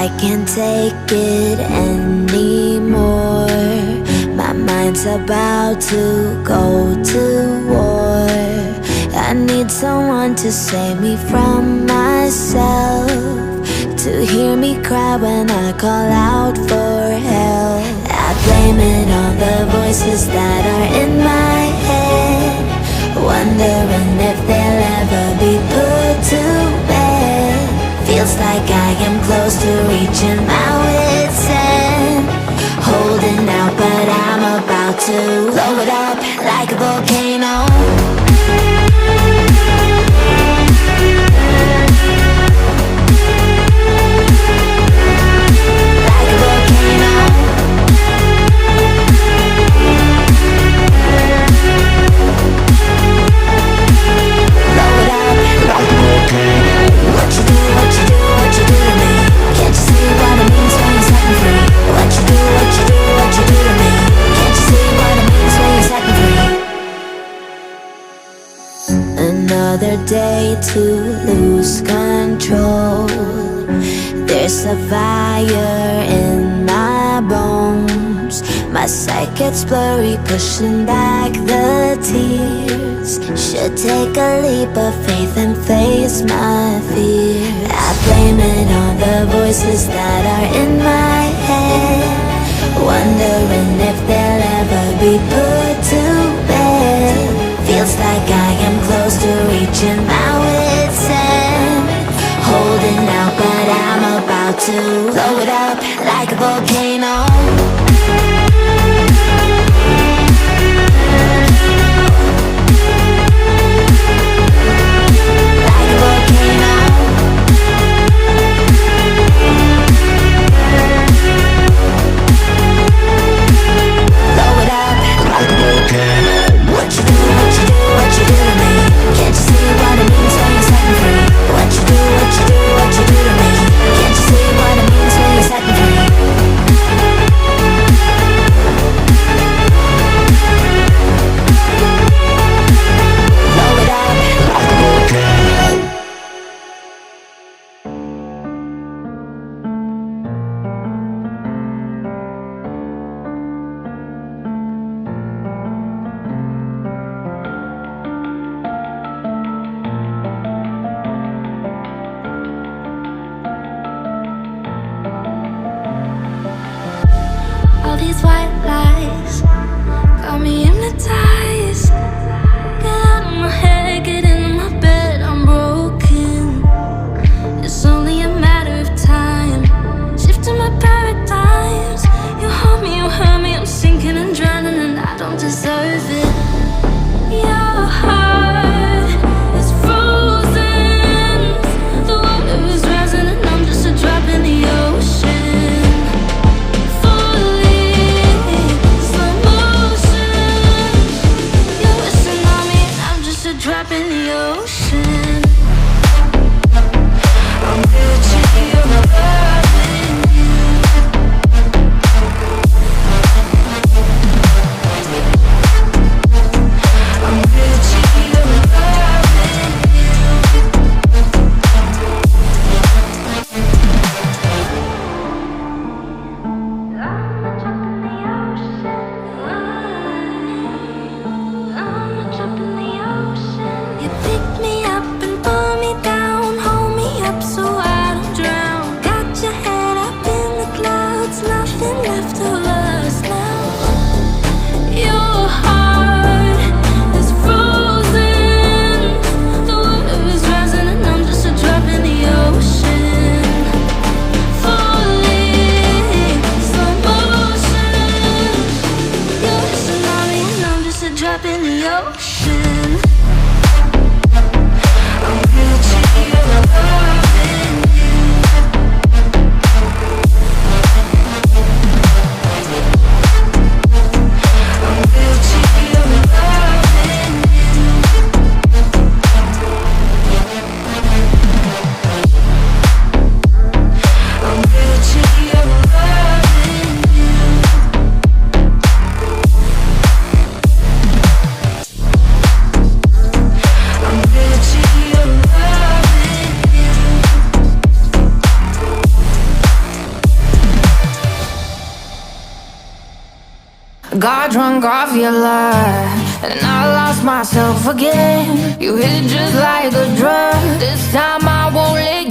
I can't take it anymore. My mind's about to go to war. I need someone to save me from myself. To hear me cry when I call out for help. I blame it on the voices that are close to reaching out. another day to lose control. There's a fire in my bones. My sight gets blurry, pushing back the tears. Should take a leap of faith and face my fear. I blame it on the voices that are in my head. Blow it up like a volcano. all these been. Got drunk off your love, and I lost myself again. You hit it just like a drug. This time I won't let